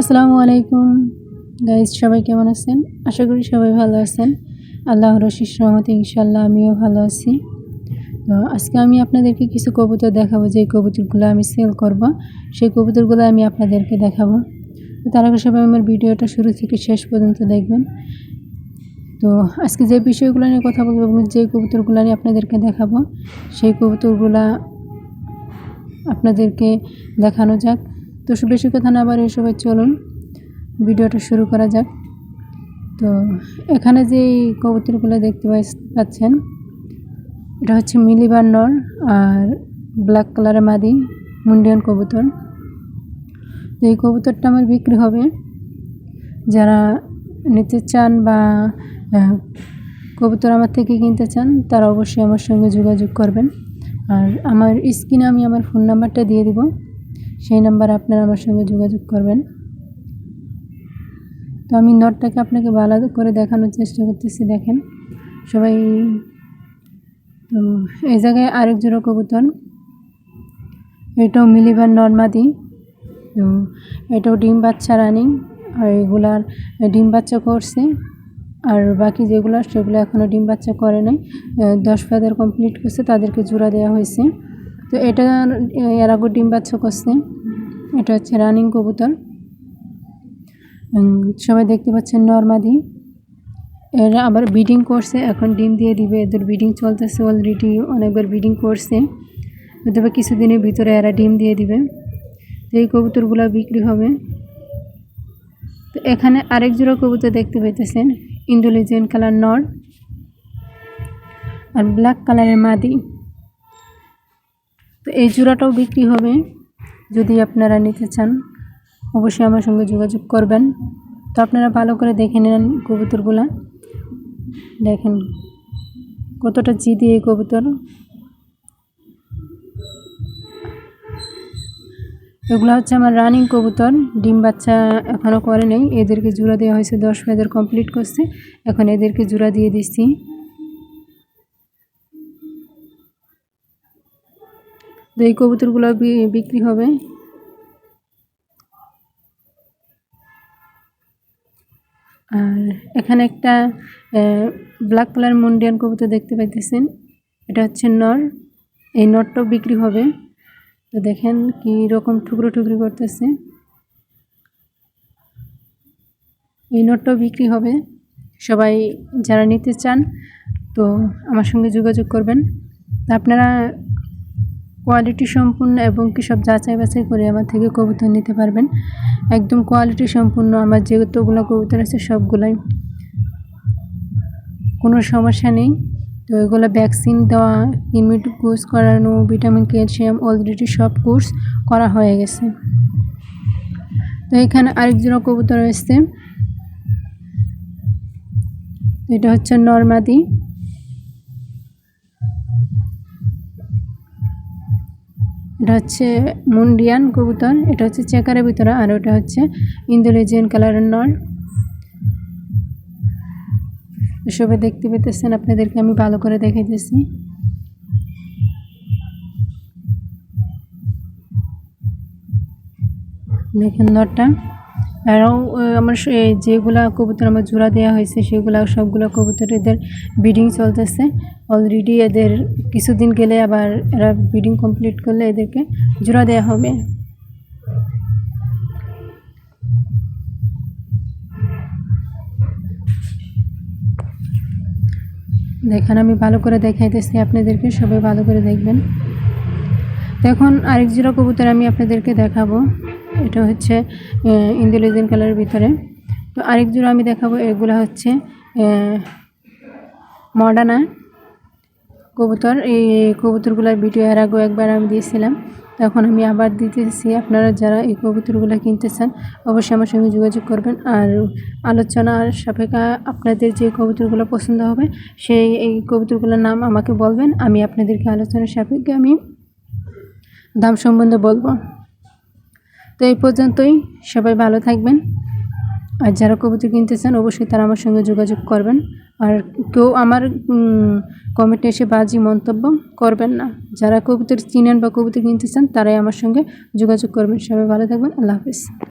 আসসালামু আলাইকুম। গাইজ সবাই কেমন আছেন? আশা করি সবাই ভালো আছেন। আল্লাহ রশিস রহমতে ইনশাল্লাহ আমিও ভালো আছি। তো আজকে আমি আপনাদেরকে কিছু কবুতর দেখাবো যে কবুতরগুলো আমি সেল করব, সেই কবুতরগুলো আমি আপনাদেরকে দেখাবো। তো তার আগে সবাই আমার ভিডিওটা শুরু থেকে শেষ পর্যন্ত দেখবেন। তো আজকে যে বিষয়গুলো নিয়ে কথা বলব এবং যে কবুতরগুলো নিয়ে আপনাদেরকে দেখাবো, সেই কবুতরগুলা আপনাদেরকে দেখানো যাক। তো বেশি কথা না বাড়িয়ে সবাই চলুন, ভিডিওটা শুরু করা যাক। তো এখানে যে কবুতরগুলো দেখতে পাচ্ছেন, এটা হচ্ছে মিলিবার নর আর ব্ল্যাক কালারের মাদি, মুন্ডিয়ান কবুতর। তো এই কবুতরটা আমার বিক্রি হবে। যারা নিতে চান বা কবুতর আমার থেকে কিনতে চান, তারা অবশ্যই আমার সঙ্গে যোগাযোগ করবেন। আর আমার স্ক্রিনে আমি আমার ফোন নাম্বারটা দিয়ে দিব। সেই নাম্বারে আপনারা আমার সঙ্গে যোগাযোগ করবেন। তো আমি নটটাকে আপনাকে ভালো করে দেখানোর চেষ্টা করতেছি, দেখেন। সবাই, তো এই জায়গায় আরেক জোড়া কবুতর। এটাও মিলিবার নর্মাদি। তো এটাও ডিম বাচ্চা রানিং। আর এগুলার ডিম বাচ্চা করছে। আর বাকি যেগুলো, সেগুলো এখনও ডিম বাচ্চা করে নাই। দশ ফেদার কমপ্লিট করছে, তাদেরকে জোড়া দেওয়া হয়েছে। তো এটা এর আগে ডিম বাচ্চা করছে এটা হচ্ছে রানিং কবুতর। সবাই দেখতে পাচ্ছেন নর্মাদি এরা আবার ব্রিডিং করছে, এখন ডিম দিয়ে দিবে। এদের ব্রিডিং চলতেছে অলরেডি অনেকবার ব্রিডিং করছে। তবে কিছুদিনের ভিতরে এরা ডিম দিয়ে দিবে। তো এই কবুতরগুলো বিক্রি হবে। তো এখানে আরেক জোড়া কবুতর দেখতে পাইতেছেন ইন্দোলিজেন কালার নর আর ব্ল্যাক কালারের মাদি। এই জোড়াটাও বিক্রি হবে। যদি আপনারা নিতে চান, অবশ্যই আমার সঙ্গে যোগাযোগ করবেন। তো আপনারা ভালো করে দেখে নেন কবুতরগুলা। দেখেন কতটা জিদি এই কবুতর। এগুলো হচ্ছে আমার রানিং কবুতর। ডিম বাচ্চা এখনও করে নেই। এদেরকে জোড়া দেওয়া হয়েছে, দশ ফেদার কমপ্লিট করছে। এখন এদেরকে জোড়া দিয়ে দিচ্ছি। তো এই কবুতরগুলো বিক্রি হবে। আর এখানে একটা ব্ল্যাক কালার মুন্ডিয়ান কবুতর দেখতে পাইতেছেন। এটা হচ্ছে নর। এই নরটাও বিক্রি হবে। তো দেখেন কি রকম টুকরো টুকরি করতেছে। এই নটটাও বিক্রি হবে। সবাই যারা নিতে চান তো আমার সঙ্গে যোগাযোগ করবেন। আপনারা কোয়ালিটি সম্পূর্ণ এবং কি সব যাচাই বাছাই করে আমার থেকে কবুতর নিতে পারবেন। একদম কোয়ালিটি সম্পূর্ণ, আমার যেগুলো কবুতর আছে সবগুলাই। কোনো সমস্যা নেই। তো এগুলো ভ্যাকসিন দেওয়া ইমিউনিটি কোর্স করানো ভিটামিন ক্যালসিয়াম অলরেডি সব কোর্স করা হয়ে গেছে। তো এখানে আরেক জোড়া কবুতর এসছে এটা হচ্ছে নর্মাদি। এটা হচ্ছে মুন্ডিয়ান কবুতর, এটা হচ্ছে চেকারের ভিতরে, আর ওটা হচ্ছে ইন্দোলেজিয়ান কালারের নল। সবাই দেখতে পেতেছেন, আপনাদেরকে আমি ভালো করে দেখাইতেছি। দেখেন নরটা আরও আমার যেগুলা কবুতর আমার জোড়া দেওয়া হয়েছে, সেগুলো সবগুলো কবুতর এদের ব্রিডিং চলতেছে। অলরেডি এদের কিছুদিন গেলে আবার এরা ব্রিডিং কমপ্লিট করলে এদেরকে জোড়া দেওয়া হবে। দেখেন, আমি ভালো করে দেখাইতেছি, আপনাদেরকে সবাই ভালো করে দেখবেন। এখন আরেক জোড়া কবুতর আমি আপনাদেরকে দেখাবো। এটা হচ্ছে ইন্দোলেজিয়ান কালারের ভিতরে। তো আরেক জোড়া আমি দেখাবো, এগুলো হচ্ছে মডার্না কবুতর। এই কবুতরগুলোর ভিডিও এর আগেও একবার আমি দিয়েছিলাম তখন আমি আবার দিতেছি। আপনারা যারা এই কবুতরগুলো কিনতে চান, অবশ্যই আমার সঙ্গে যোগাযোগ করবেন। আর আলোচনার সাপেক্ষা আপনাদের যে কবুতরগুলো পছন্দ হবে, সেই এই কবুতরগুলোর নাম আমাকে বলবেন। আমি আপনাদেরকে আলোচনার সাপেক্ষে আমি দাম সম্বন্ধে বলব। তো এই পর্যন্তই। সবাই ভালো থাকবেন। আর যারা কবিতা কিনতে চান অবশ্যই তারা আমার সঙ্গে যোগাযোগ করবেন। আর কেউ আমার কমেন্টে এসে বাজি মন্তব্য করবেন না। যারা কবুতর চিনেন বা কবিতা কিনতে চান তারাই আমার সঙ্গে যোগাযোগ করবেন। সবাই ভালো থাকবেন। আল্লাহ হাফিজ।